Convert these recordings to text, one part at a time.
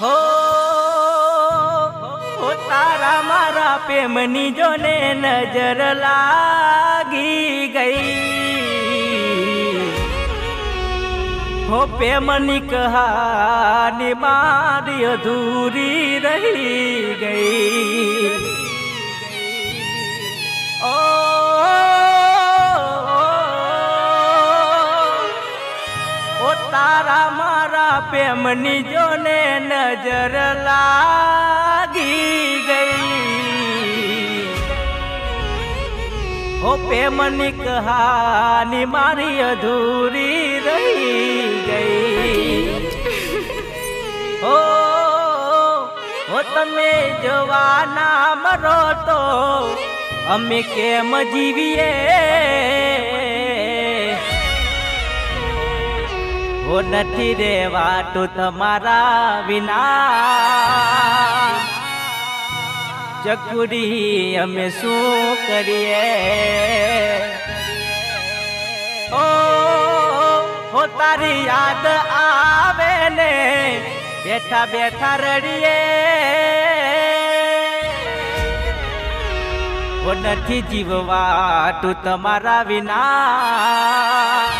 હો તારા મારા પ્રેમની જોને નજર લાગી ગઈ. હો, પ્રેમની કહાની મારી અધૂરી રહી ગઈ. તારા મારા પ્રેમની જોને નજર લાગી ગઈ. ઓ પ્રેમની કહાની મારી અધૂરી રહી ગઈ. ઓ તમે જવાના મરો તો અમે કેમ જીવીએ? ઓ નથી રેવાતું તમારા વિના. ચકુડી અમે શું કરીએ? ઓ તારી યાદ આવે ને, બેઠા બેઠા રડીએ. નથી જીવવા તું તમારા વિના.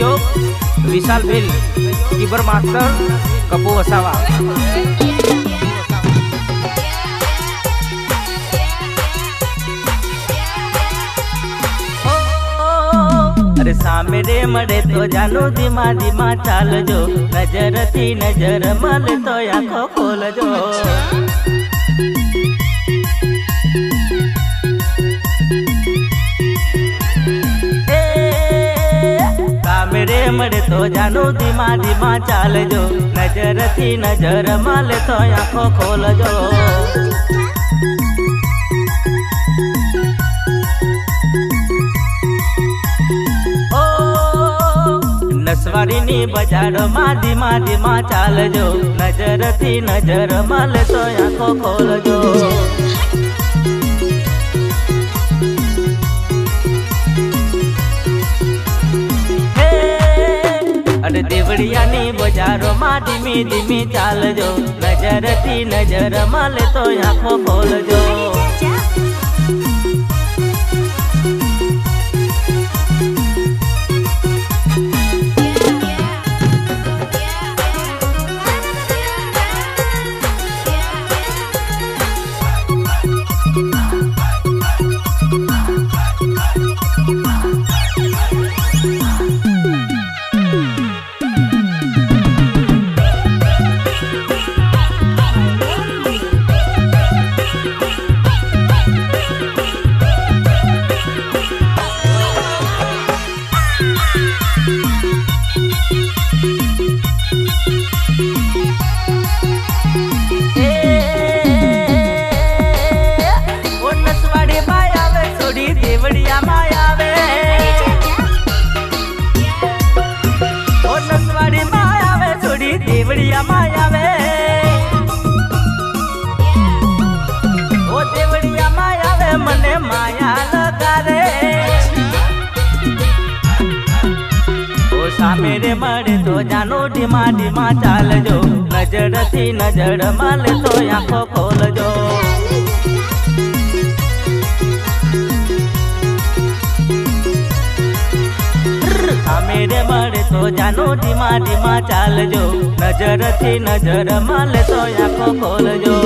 સહયોગ, વિશાલ ભીલ, કીબર માસ્ટર કપૂ વસાવા. અરે સામે રે મળે તો જાનો ધીમા ધીમા ચાલજો. નજરથી નજર મળે તો આંખો ખોલજો. સામે રે મળે તો જાનો ધીમા ધીમા ચાલજો. નજરથી નજર મળે તો આંખો ખોલજો. નસવારીની બજારમાં ધીમા ધીમા ચાલજો. નજરથી નજર મળે તો આંખો ખોલજો. અરે દેવળિયાની બજારોમાં ધીમી ધીમી ચાલજો. નજરથી નજર મળે તો આંખો ખોલજો ઓ સામે રે મળે તો જાનો ધીમા ધીમા ચાલજો. નજરથી નજર મળે તો આંખો ખોલજો. મેરે મળે તો જાનો ધીમા ધીમા ચાલજો. નજરથી નજર મળે તો આંખો ખોલજો.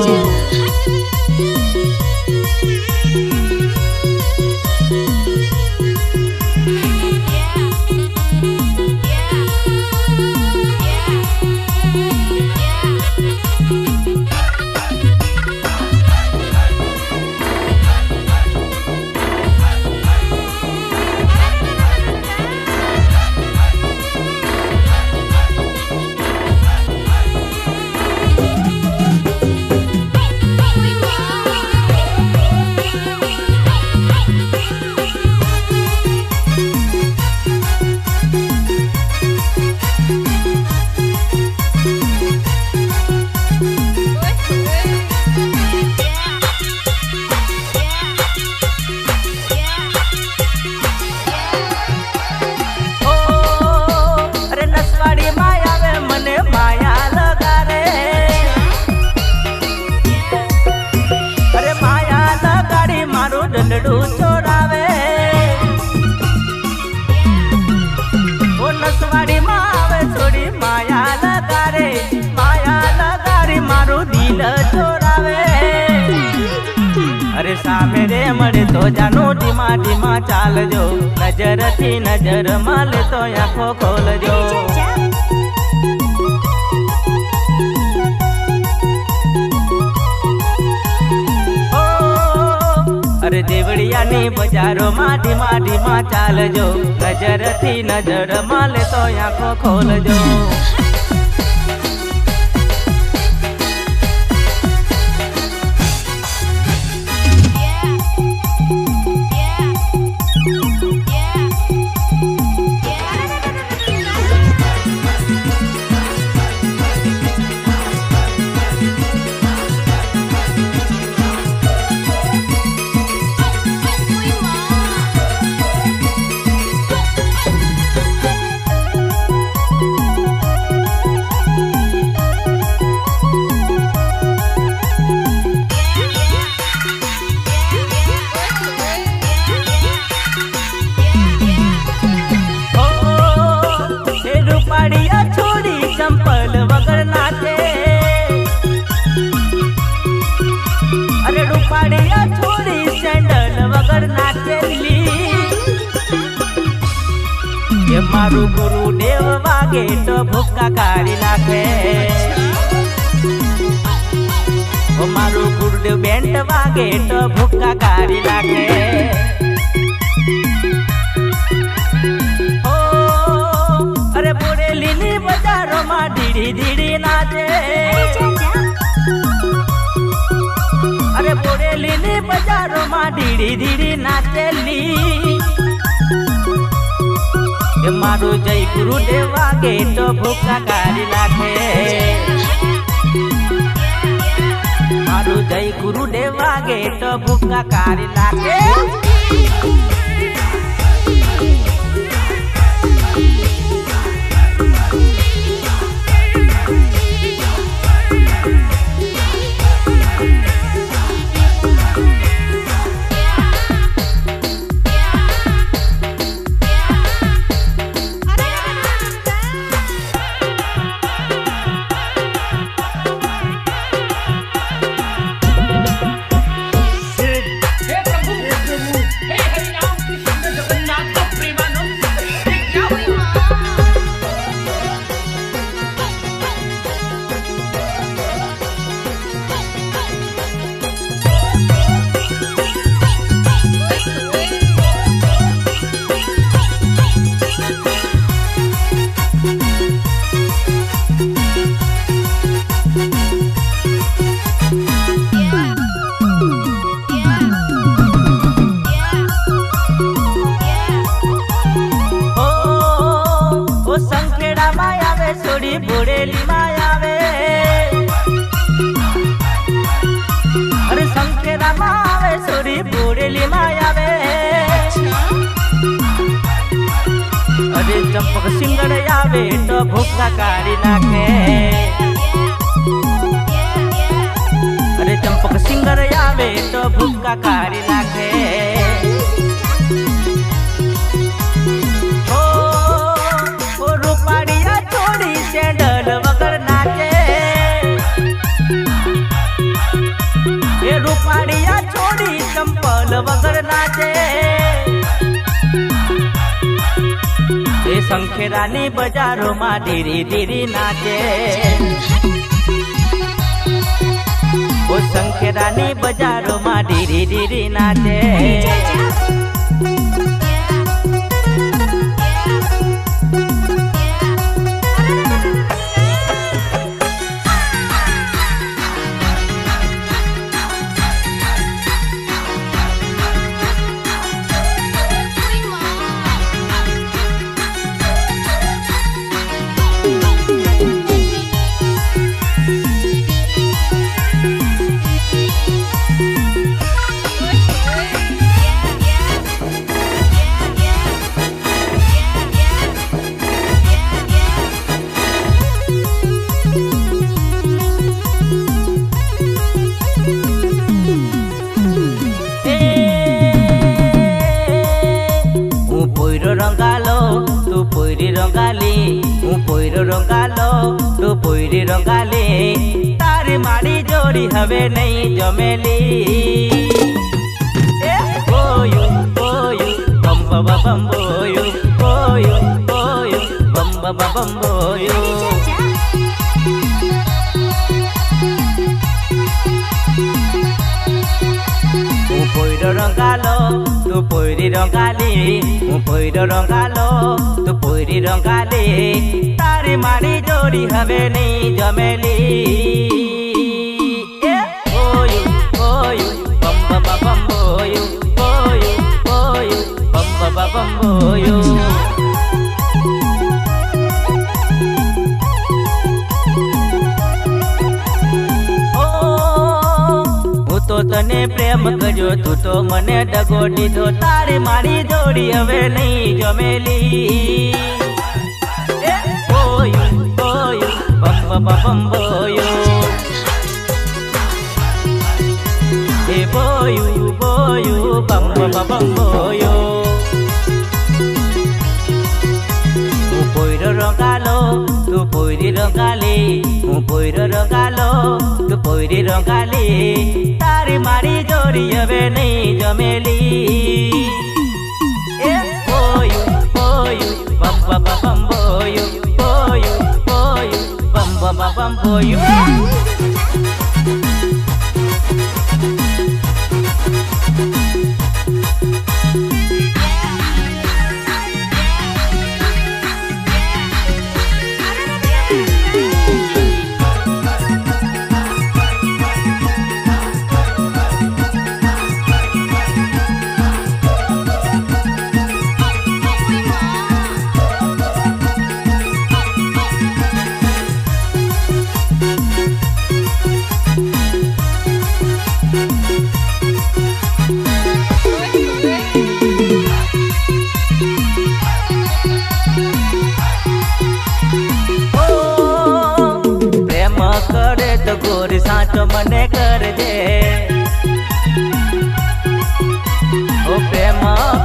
સામે રે મળે તો જાનું ધીમા ધીમા ચાલજો. નજરથી નજરમાં તો આંખો ખોલજો. અરે દેવળિયાની બજારો માઢી માઢીમાં ચાલજો. નજરથી નજરમાં તો આંખો ખોલજો. મારું ગુરુદેવ વાગે તો ભૂકા કાઢી નાખે. મારું ગુરુદેવ બેન્ડ વાગે તો ભૂકા કાઢી નાખે. ઓ, અરે બોરેલીની બજારોમાં ધીડી ધીડી નાચે. અરે બોરેલીની બજારોમાં ધીડી ધીડી નાચેલી. એ મારું જય ગુરુદેવ વાગે તો ભૂકા કાઢી નાખે. મારું જય ગુરુદેવ વાગે તો ભૂકા કાઢી નાખે. આવે સોડી બોડેલીમાં આવે. અરે સંકેડામાં આવે સોડી બોડેલીમાં આવે. અરે ચંપક સિંગડ આવે, તો ભૂખા કાઢી નાખે. અરે ચંપક સિંગર આવે, તો ભૂકા કાઢી નાખે. રૂપાળિયા છોડી ચંપલ વગર નાચે એ સંખેરાની બજારોમાં ધીરી ધીરી નાચે. ઓ સંખેરાની બજારોમાં ધીરી ધીરી નાચે. દીકરી રોગાલી. તારી મારી જોડી હવે નહીં જમેલી. એ? કોયું કોયું બંબ બંબોયું. કોયું કોયું બંબ બંબોયું. કોઈડો રંગાલો તું પોઈરી રંગાલી હું પોઈરો રંગાલો તું પોઈરી રંગાલી તારી મારી જોડી હવે નહીં જમેલી એ બોયું બોયું બમ બમ બમ બોયું બોયું બોયું બમ બમ તને પ્રેમ કર્યો તું તો મને ડગો દીધો. તારે મારી જોડી હવે નહીં જમેલી. બોયું બોયું બમ બમ બોયું. એ બોયું બોયું બમ બમ બોયું. હું પોઈરો રંગાલો તું પોઈરી રંગાલી હું પોઈરો રંગાલો તું પોઈરી રંગાલી તારી મારી જોડી હવે નહીં જમેલી એ બોયું બોયું બમ બમ બમ બોયું બોયું બોયું બમ બમ બમ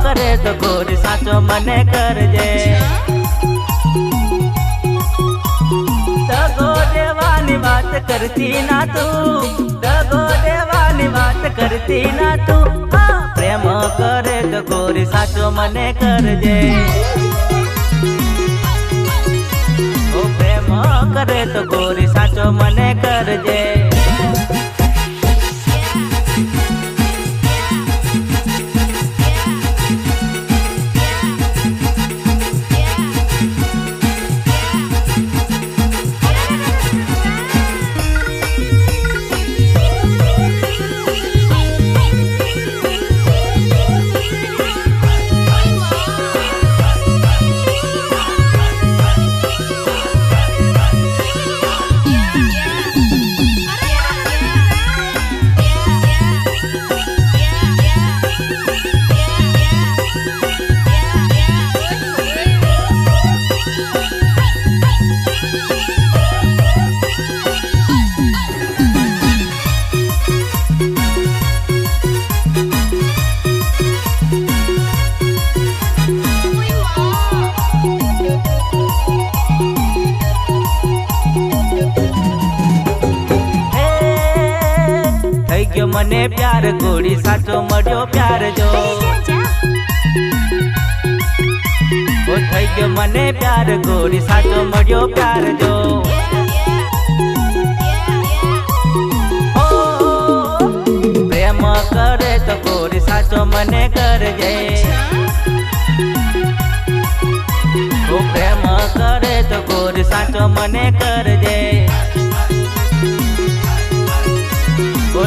કરે તો ગોરી સાચો મને કરજે. દગો દેવાની વાત કરતી ના તું દગો દેવાની વાત કરતી ના તું. પ્રેમ કરે તો ગોરી સાચો મને કરજે. પ્રેમ કરે તો ગોરી સાચો મને કરજે. મને પ્યાર ગોરી સાચો મળ્યો પ્યાર જો. ઓ થઈ ગયો મને પ્યાર ગોરી સાચો મળ્યો પ્યાર જો. પ્રેમ કરે તો ગોરી સાચો મને કરજે. પ્રેમ કરે તો ગોરી સાચો મને કરજે.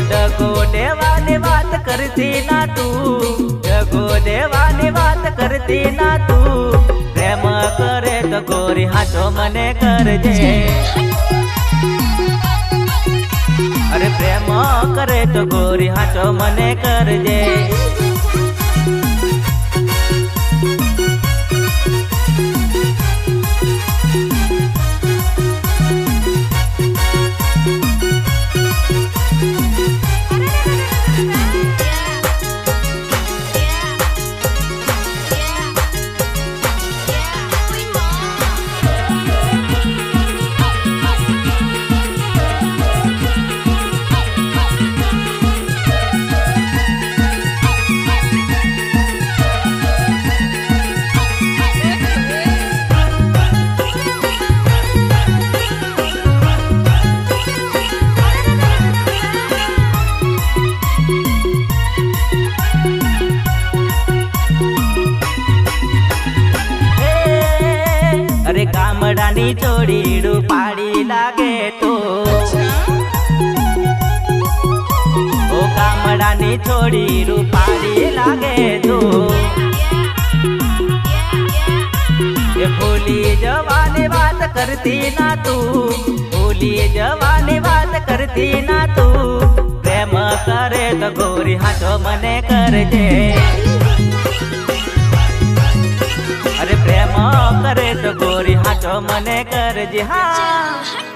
ડગો દેવાની વાત કરતી ના તું. ડગો દેવાની વાત કરતી ના તું. પ્રેમ કરે તો ગોરી હાથો મને કરજે. અરે પ્રેમ કરે તો ગોરી હાથો મને કરજે. ગામડાની થોડી રૂપાળી લાગે તો. ભૂલી જવાની વાત કરતી ના તું. ભૂલી જવાની વાત કરતી ના તું. પ્રેમ કરે તો ગોરી હાથો મને કરજે. અરે પ્રેમ કરે તો ગોરી હાથો મને કરજે. હા.